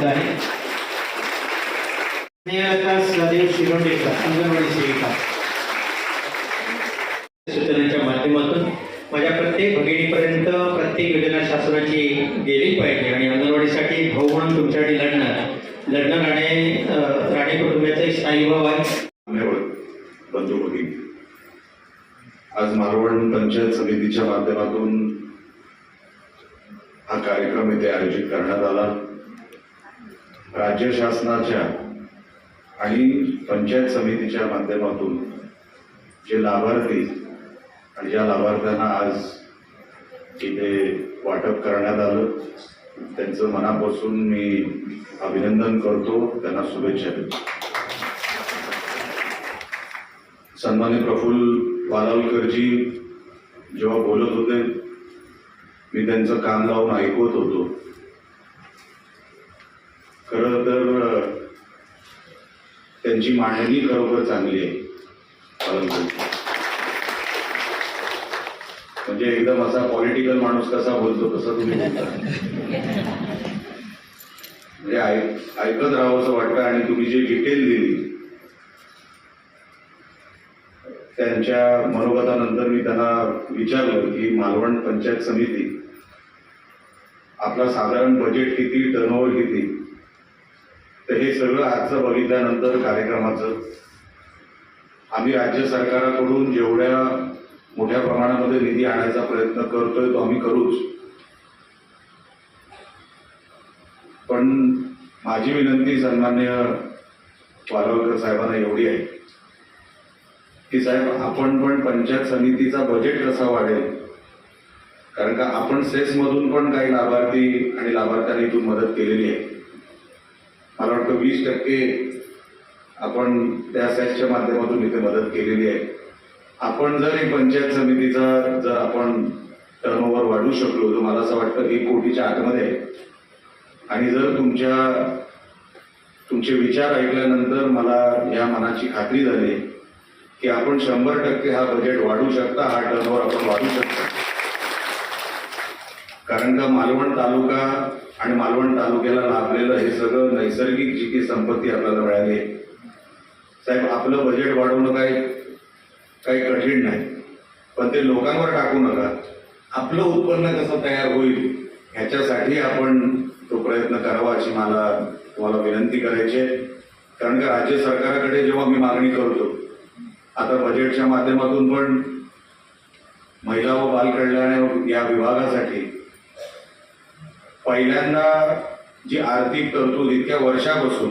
निमित्तानं आहे सदैव अंगणवाडी सेविका सूचनांच्या माध्यमातून माझ्या प्रत्येक भगिनीपर्यंत प्रत्येक योजना शासनाची गेली पाहिजे आणि अंगणवाडीसाठी भाऊ म्हणून तुमच्यासाठी लढणार लढणार राणे राणे कुटुंबाचा एक स्थायी भाव आहे बंधू भगिनी आज मारवण पंचायत समितीच्या माध्यमातून हा कार्यक्रम इथे आयोजित करण्यात आला राज्य शासनाच्या आणि पंचायत समितीच्या माध्यमातून जे लाभार्थी आणि ज्या लाभार्थ्यांना आज इथे वाटप करण्यात आलं त्यांचं मनापासून मी अभिनंदन करतो. त्यांना शुभेच्छा देतो. सन्मान्य प्रफुल्ल वालावलकरजी जेव्हा बोलत होते मी त्यांचं कान लावून ऐकवत होतो. खरं तर त्यांची मांडणी खरोखर चांगली आहे. म्हणजे एकदम असा पॉलिटिकल माणूस कसा बोलतो तसा तुम्ही बोलता. म्हणजे ऐक ऐकत राहावं असं वाटतं आणि तुम्ही जे डिटेल दिली त्यांच्या मनोगतानंतर मी त्यांना विचारलं की मालवण पंचायत समिती आपला साधारण बजेट किती टर्नओव्हर किती? तर हे सगळं आजचं बघितल्यानंतर कार्यक्रमाचं आम्ही राज्य सरकाराकडून जेवढ्या मोठ्या प्रमाणामध्ये निधी आणायचा प्रयत्न करतोय तो आम्ही करूच. पण माझी विनंती सन्मान्य वालवकर साहेबांना एवढी आहे की साहेब आपण पण पंचायत समितीचा बजेट कसा वाढेल? कारण का आपण सेसमधून पण काही लाभार्थी आणि लाभार्थ्यांनी इथून मदत केलेली आहे. वाटतं वीस टक्के आपण त्या सेसच्या माध्यमातून इथे मदत केलेली आहे. आपण जर एक पंचायत समितीचा जर आपण टर्नओव्हर वाढवू शकलो तर मला असं वाटतं एक कोटीच्या आतमध्ये आहे. आणि जर तुमच्या तुमचे विचार ऐकल्यानंतर मला या मनाची खात्री झाली की आपण शंभर टक्के हा बजेट वाढवू शकता हा टर्नओव्हर आपण वाढवू शकता. कारण का मालवण तालुका आणि मालवण तालुक्याला लाभलेलं हे सगळं नैसर्गिक जी काही संपत्ती आपल्याला मिळाली आहे. साहेब आपलं बजेट वाढवणं काही काही कठीण नाही. पण ते लोकांवर टाकू नका. आपलं उत्पन्न कसं तयार होईल ह्याच्यासाठी आपण तो प्रयत्न करावा अशी मला तुम्हाला विनंती करायची आहे. कारण का राज्य सरकारकडे जेव्हा मी मागणी करतो आता बजेटच्या माध्यमातून पण महिला व बालकल्याण या विभागासाठी पहिल्यांदा जी आर्थिक तरतूद इतक्या वर्षापासून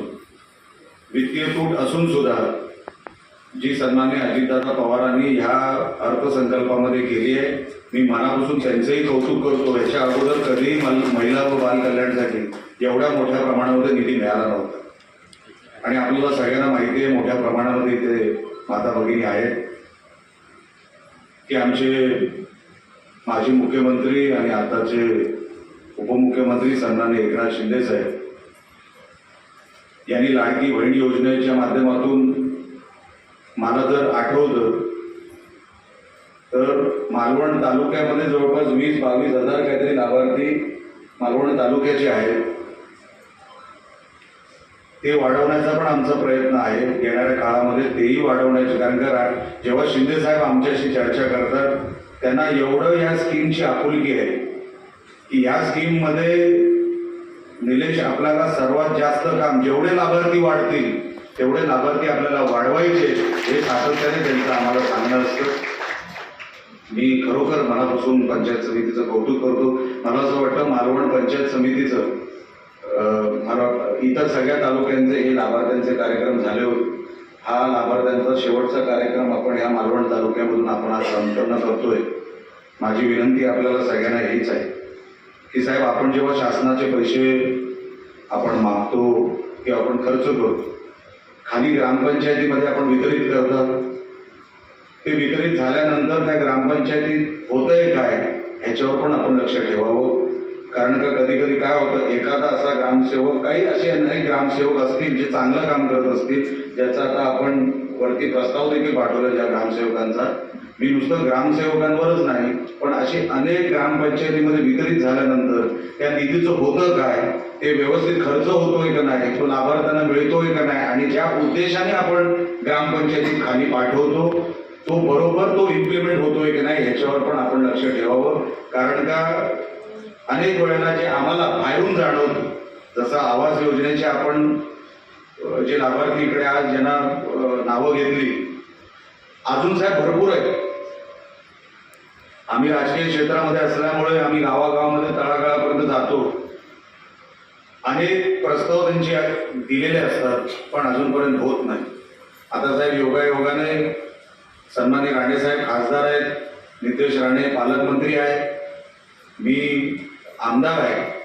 वित्तीय तूट असून सुद्धा जी सन्मान्य अजितदादा पवारांनी ह्या अर्थसंकल्पामध्ये केली आहे मी मनापासून त्यांचंही कौतुक करतो याच्या अगोदर कधीही मल- महिला व बाल कल्याणसाठी एवढ्या मोठ्या प्रमाणामध्ये निधी मिळाला नव्हता. आणि आपल्याला सगळ्यांना माहिती आहे मोठ्या प्रमाणामध्ये इथे माता भगिनी आहेत की आमचे माजी मुख्यमंत्री आणि आताचे उपमुख्यमंत्री सन्मान्य एकनाथ शिंदे साहेब यांनी लाडकी बहीण योजनेच्या माध्यमातून मला जर आठवतं तर मालवण तालुक्यामध्ये जवळपास वीस बावीस हजार काहीतरी लाभार्थी मालवण तालुक्याचे आहेत. ते वाढवण्याचा पण आमचा प्रयत्न आहे. येणाऱ्या काळामध्ये तेही वाढवण्याचे कारण का जेव्हा शिंदे साहेब आमच्याशी चर्चा करतात त्यांना एवढं या स्कीमची आपुलकी आहे. की या स्कीममध्ये निलेश आपल्याला सर्वात जास्त काम जेवढे लाभार्थी वाढतील तेवढे लाभार्थी आपल्याला वाढवायचे हे सातत्याने त्यांचं आम्हाला सांगणं असतं. मी खरोखर मनापासून पंचायत समितीचं कौतुक करतो. मला असं वाटतं मालवण पंचायत समितीचं मला इतर सगळ्या तालुक्यांचे हे लाभार्थ्यांचे कार्यक्रम झाले होते. हा लाभार्थ्यांचा शेवटचा कार्यक्रम आपण या मालवण तालुक्यामधून आपण आज संपन्न करतोय. माझी विनंती आपल्याला सगळ्यांना हीच आहे. की साहेब आपण जेव्हा शासनाचे पैसे आपण मागतो किंवा आपण खर्च करतो खाली ग्रामपंचायतीमध्ये आपण वितरित करतात. ते वितरित झाल्यानंतर त्या ग्रामपंचायतीत होतंय काय ह्याच्यावर पण आपण लक्ष ठेवावं. कारण का कधी कधी काय होतं एखादा असा ग्रामसेवक काही असे अनेक ग्रामसेवक असतील जे चांगलं काम करत असतील ज्याचा आता आपण वरती प्रस्ताव देखील पाठवला ज्या ग्रामसेवकांचा. मी नुसतं ग्रामसेवकांवरच नाही पण असे अनेक ग्रामपंचायतीमध्ये वितरित झाल्यानंतर त्या निधीचं होतं काय? ते व्यवस्थित खर्च होतोय का नाही? तो लाभार्थ्यांना मिळतोय का नाही? आणि ज्या उद्देशाने आपण ग्रामपंचायतीत खाली पाठवतो तो बरोबर तो इम्प्लिमेंट होतोय की नाही ह्याच्यावर पण आपण लक्ष ठेवावं. कारण का? अनेक वेळेला जे आम्हाला बाहेरून जाणवतं जसं आवास योजनेचे आपण जे लाभार्थी इकडे आज ज्यांना नावं घेतली अजून साहेब भरपूर आहेत. आम्ही राजकीय क्षेत्रामध्ये असल्यामुळे आम्ही गावागावामध्ये तळागाळापर्यंत जातो. अनेक प्रस्ताव त्यांचे दिलेले असतात पण अजूनपर्यंत होत नाही. आता साहेब योगायोगाने सन्मान्य राणेसाहेब खासदार आहेत नितेश राणे पालकमंत्री आहेत मी आमदार आहे.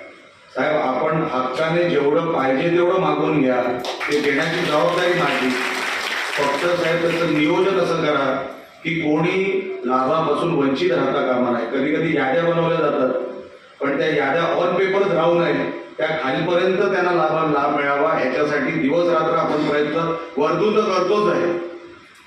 साहेब आपण हक्काने जेवढं पाहिजे तेवढं मागून घ्या. ते देण्याची जबाबदारी माझी. फक्त साहेब त्याचं नियोजन असं करा. की कोणी लाभापासून वंचित राहता कामा नाही. कधी कधी याद्या बनवल्या जातात पण त्या याद्या ऑन पेपर्स राहू नये. त्या खालीपर्यंत त्यांना लाभ लाभ मिळावा याच्यासाठी दिवस रात्र आपण प्रयत्न वरतून तर करतोच आहे.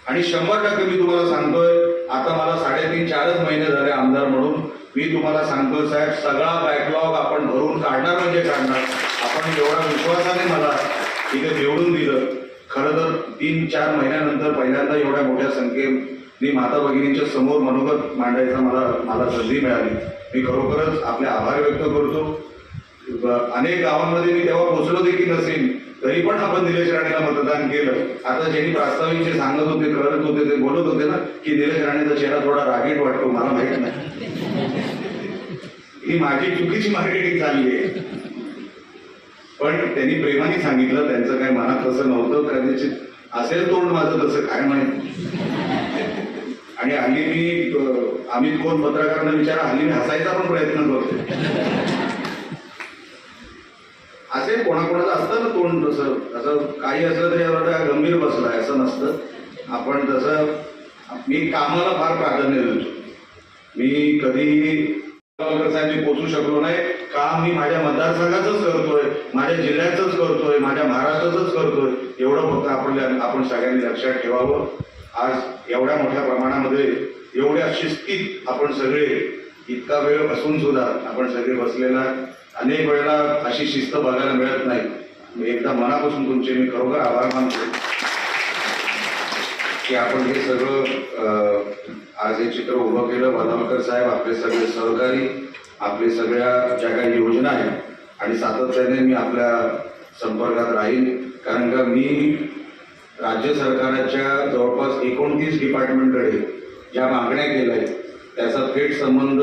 आणि शंभर टक्के मी तुम्हाला सांगतोय आता मला साडेतीन चारच महिने झाले आमदार म्हणून. मी तुम्हाला सांगतोय साहेब सगळा बॅकलॉग आपण भरून काढणार म्हणजे काढणार. आपण एवढ्या विश्वासाने मला इथे निवडून दिलं. खरं तर तीन चार महिन्यानंतर पहिल्यांदा एवढ्या मोठ्या संख्येत मी माता भगिनींच्या समोर मनोगत मांडायचा मला मला संधी मिळाली. मी खरोखरच आपले आभार व्यक्त करतो. अनेक गावांमध्ये मी तेव्हा पोहोचलो देखील नसेन तरी पण आपण निलेश राणेला मतदान केलं. आता ज्यांनी प्रास्ताविक जे सांगत होते करत होते ते बोलत होते ना की निलेश राणेचा चेहरा थोडा रागीट वाटतो मला माहीत नाही. ही माझी चुकीची मार्केटिंग झाली आहे. पण त्यांनी प्रेमाने सांगितलं त्यांचं काय मनात तसं नव्हतं कदाचित असेल तोंड माझं तसं काय म्हणे आणि हल्ली मी आम्ही कोण पत्रकारांना विचारा हल्ली मी हसायचा पण प्रयत्न करतो असे कोणाकोणाचं असतं ना तोंड तसं असं काही असलं तरी एवढा गंभीर बसलाय असं नसतं. आपण तसं मी कामाला फार प्राधान्य देतो. मी कधीही साहेब पोचू शकलो नाही. काम मी माझ्या मतदारसंघाचंच करतोय माझ्या जिल्ह्याचंच करतोय माझ्या महाराष्ट्राचंच करतोय. एवढं फक्त आपण आपण सगळ्यांनी लक्षात ठेवावं. आज एवढ्या मोठ्या प्रमाणामध्ये एवढ्या शिस्तीत आपण सगळे इतका वेळ बसून सुद्धा आपण सगळे बसलेला अनेक वेळेला अशी शिस्त बघायला मिळत नाही. मी एकदा मनापासून तुमचे मी खरोखर आभार मानतो. की आपण हे सगळं आज हे चित्र उभं केलं भदावकर साहेब आपले सगळे सहकारी आपले सगळ्या ज्या काही योजना आहेत आणि सातत्याने मी आपल्या संपर्कात राहील कारण का मी राज्य सरकाराच्या जवळपास एकोणतीस डिपार्टमेंटकडे ज्या मागण्या केल्या आहेत त्याचा थेट संबंध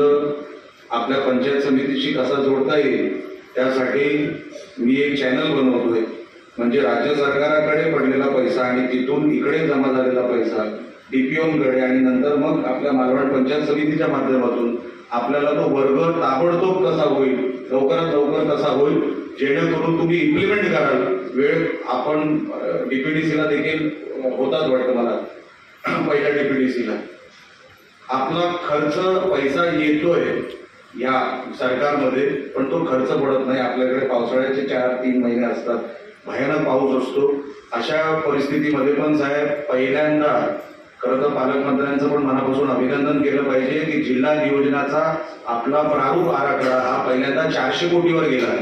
आपल्या पंचायत समितीशी कसा जोडता येईल त्यासाठी मी एक चॅनल बनवतोय. म्हणजे राज्य सरकाराकडे पडलेला पैसा आणि तिथून इकडे जमा झालेला पैसा डीपीओकडे आणि नंतर मग आपल्या मालवण पंचायत समितीच्या माध्यमातून आपल्याला तो वर्ग ताबडतोब कसा होईल लवकरात लवकर कसा होईल जेणेकरून तुम्ही इम्प्लिमेंट कराल. वेळ आपण डीपीडीसीला देखील होताच वाटतं मला. पहिल्या डीपीडीसीला आपला खर्च पैसा येतोय या सरकारमध्ये पण तो खर्च पडत नाही. आपल्याकडे पावसाळ्याचे चार तीन महिने असतात. भयानक पाऊस असतो. अशा परिस्थितीमध्ये पण साहेब पहिल्यांदा खरं तर पालकमंत्र्यांचं पण मनापासून अभिनंदन केलं पाहिजे की जिल्हा नियोजनाचा आपला प्रारूप आराखडा हा पहिल्यांदा चारशे कोटीवर गेला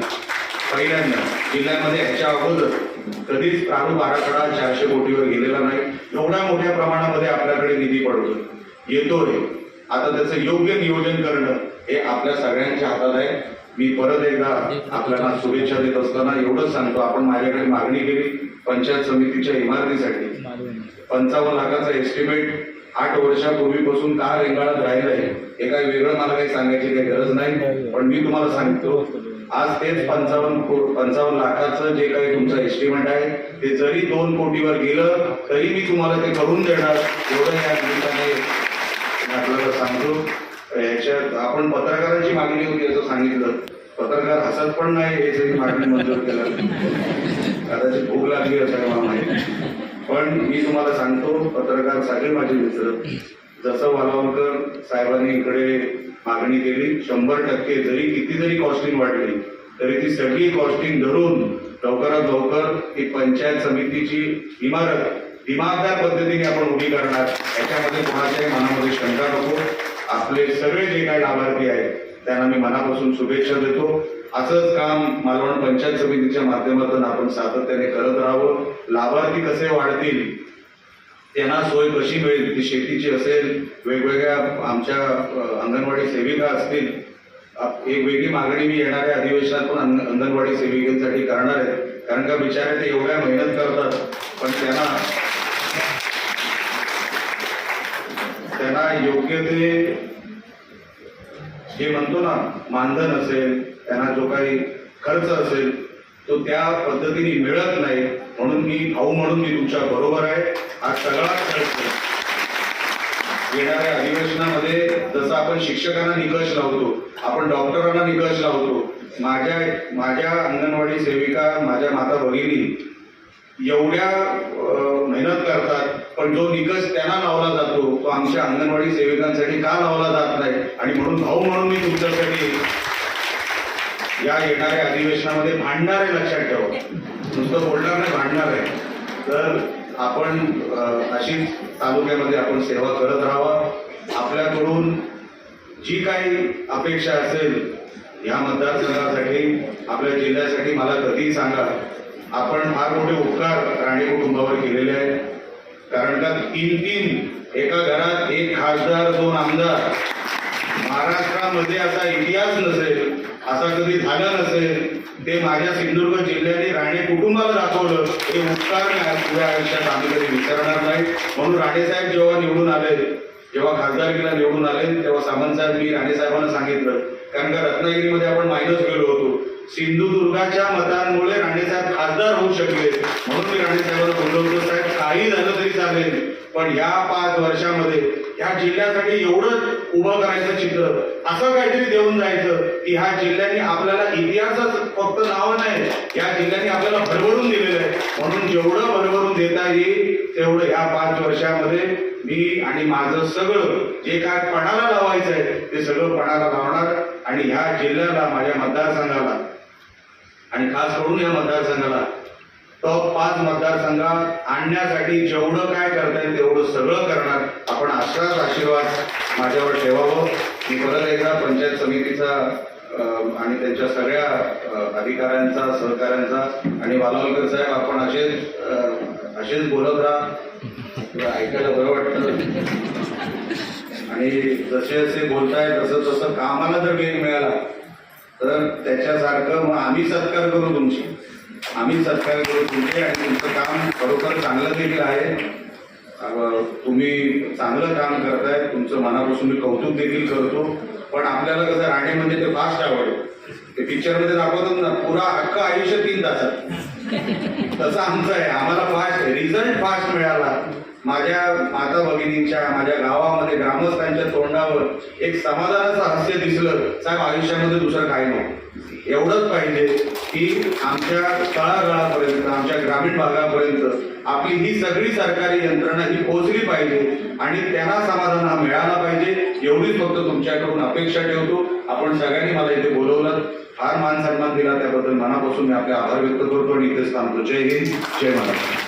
पहिल्यांदा जिल्ह्यामध्ये ह्याच्या अगोदर कधीच प्रारूप आराखडा चारशे कोटीवर गेलेला नाही. एवढ्या मोठ्या प्रमाणामध्ये आपल्याकडे निधी पडतोय. येतोय. आता त्याचं योग्य नियोजन करणं हे आपल्या सगळ्यांच्या हातात आहे. मी परत एकदा आपल्याला शुभेच्छा देत असताना एवढंच सांगतो. आपण माझ्याकडे मागणी केली पंचायत समितीच्या इमारतीसाठी. पंचावन्न लाखाचा एस्टिमेट आठ वर्षापूर्वीपासून का रेंगाळत राहिलंय हे काही वेगळं मला काही सांगायची काही गरज नाही. पण मी तुम्हाला सांगतो आज तेच पंचावन्न को- पंचावन्न लाखाचं जे काही तुमचं एस्टिमेट आहे ते जरी दोन कोटीवर गेलं तरी मी तुम्हाला ते करून देणार. एवढं या निमित्ताने आपल्याला सांगतो. याच्यात आपण पत्रकारांची मागणी होती असं सांगितलं. पत्रकार हसत पण नाही हे जरी मागणी मंजूर केलं कदाचित भूक लागली असं मला माहिती. पण मी तुम्हाला सांगतो पत्रकार सगळे माझे मित्र जसं वालावकर साहेबांनी इकडे मागणी केली शंभर टक्के जरी किती जरी कॉस्टिंग वाढली तरी ती सगळी कॉस्टिंग धरून लवकरात लवकर ही पंचायत समितीची इमारत दिमागदार पद्धतीने आपण उभी करणार. याच्यामध्ये कोणाच्याही मनामध्ये शंका नको. आपले सगळे जे काही लाभार्थी आहेत त्यांना मी मनापासून शुभेच्छा देतो. असंच काम मालवण पंचायत समितीच्या माध्यमातून आपण सातत्याने करत राहावं. लाभार्थी कसे वाढतील त्यांना सोय कशी मिळेल? ती शेतीची असेल वेगवेगळ्या आमच्या अंगणवाडी सेविका असतील एक वेगळी मागणी मी येणाऱ्या अधिवेशनात पण अंगणवाडी सेविकेसाठी करणार आहे कारण का बिचारे ते एवढ्या मेहनत करतात पण त्यांना त्यांना योग्य ते जे म्हणतो ना मानधन असेल त्यांना जो काही खर्च असेल तो त्या पद्धतीने मिळत नाही. म्हणून मी भाऊ म्हणून मी तुमच्या बरोबर आहे. हा सगळा येणाऱ्या अधिवेशनामध्ये जसं आपण शिक्षकांना निकष लावतो आपण डॉक्टरांना निकष लावतो माझ्या माझ्या अंगणवाडी सेविका माझ्या माता भगिनी एवढ्या मेहनत करतात पण जो निकष त्यांना लावला जातो तो आमच्या अंगणवाडी सेविकांसाठी का लावला जात नाही? आणि म्हणून भाऊ म्हणून मी तुमच्यासाठी या येणाऱ्या अधिवेशनामध्ये भांडणार आहे लक्षात ठेवा. नुसतं बोलणार नाही भांडणार आहे तर आपण अशीच तालुक्यामध्ये आपण सेवा करत राहावा. आपल्याकडून जी काही अपेक्षा असेल या मतदारसंघासाठी आपल्या जिल्ह्यासाठी मला कधीही सांगा. आपण फार मोठे उपकार राणे कुटुंबावर केलेले आहेत. कारण का तीन तीन एका घरात एक खासदार दोन आमदार. महाराष्ट्रामध्ये असा इतिहास नसेल असं कधी झालं नसेल ते माझ्या सिंधुदुर्ग जिल्ह्याने राणे कुटुंबाला दाखवलं हे उपकार मी आयुष्यात आम्ही कधी विसरणार नाही. म्हणून राणेसाहेब जेव्हा निवडून आले जेव्हा खासदारकीला निवडून आले तेव्हा सामंतसाहेब मी राणेसाहेबांना सांगितलं. कारण का रत्नागिरीमध्ये आपण मायनस गेलो होतो. सिंधुदुर्गाच्या मतांमुळे राणेसाहेब खासदार होऊ शकले. म्हणून मी राणेसाहेबांना बोललो होतो साहेब काही झालं तरी चालेल. पण या पाच वर्षामध्ये या जिल्ह्यासाठी एवढं उभं करायचं चित्र. असं काहीतरी देऊन जायचं की ह्या जिल्ह्याने आपल्याला इतिहासच फक्त नाव नाही या जिल्ह्याने आपल्याला भरभरून दिलेलं आहे. म्हणून जेवढं भरभरून देता येईल तेवढं ह्या पाच वर्षामध्ये मी आणि माझं सगळं जे काय पणाला लावायचं आहे ते सगळं पणाला लावणार आणि ह्या जिल्ह्याला माझ्या मतदारसंघाला आणि खास करून या मतदारसंघाला टॉप पाच मतदारसंघात आणण्यासाठी जेवढं काय करता येईल तेवढं सगळं करणार. आपण असाच आशीर्वाद माझ्यावर ठेवावं. मी परत एकदा पंचायत समितीचा आणि त्यांच्या सगळ्या अधिकाऱ्यांचा सहकाऱ्यांचा आणि वालवलकर साहेब आपण असेच असेच बोलत राहा. ऐकायला बरं वाटतं. आणि जसे जसे बोलताय तसं तसं कामाला जर वेग मिळाला. तर त्याच्यासारखं मग आम्ही सत्कार करू तुमची. आम्ही सत्कार करू तुमचे आणि तुमचं काम खरोखर चांगलं देखील आहे. तुम्ही चांगलं काम करताय तुमचं मनापासून मी कौतुक देखील करतो. पण आपल्याला कसं राणे म्हणजे ते फास्ट आवडतं ते पिक्चरमध्ये दाखवतात ना पुरा हक्क आयुष्य तीन तासात. तसं आमचं आहे. आम्हाला फास्ट रिझल्ट फास्ट मिळाला. माझ्या माता भगिनींच्या माझ्या गावामध्ये ग्रामस्थांच्या तोंडावर एक समाधानाचं हास्य दिसलं. साहेब आयुष्यामध्ये दुसरं काही नाही एवढंच पाहिजे की आमच्या तळागाळापर्यंत आमच्या ग्रामीण भागापर्यंत आपली ही सगळी सरकारी यंत्रणा ही पोहोचली पाहिजे आणि त्यांना समाधान हा मिळाला पाहिजे. एवढीच फक्त तुमच्याकडून अपेक्षा ठेवतो. आपण सगळ्यांनी मला इथे बोलवलं. फार मान सन्मान दिला. त्याबद्दल मनापासून मी आपले आभार व्यक्त करतो आणि इथेच थांबतो. जय हिंद. जय महाराष्ट्र.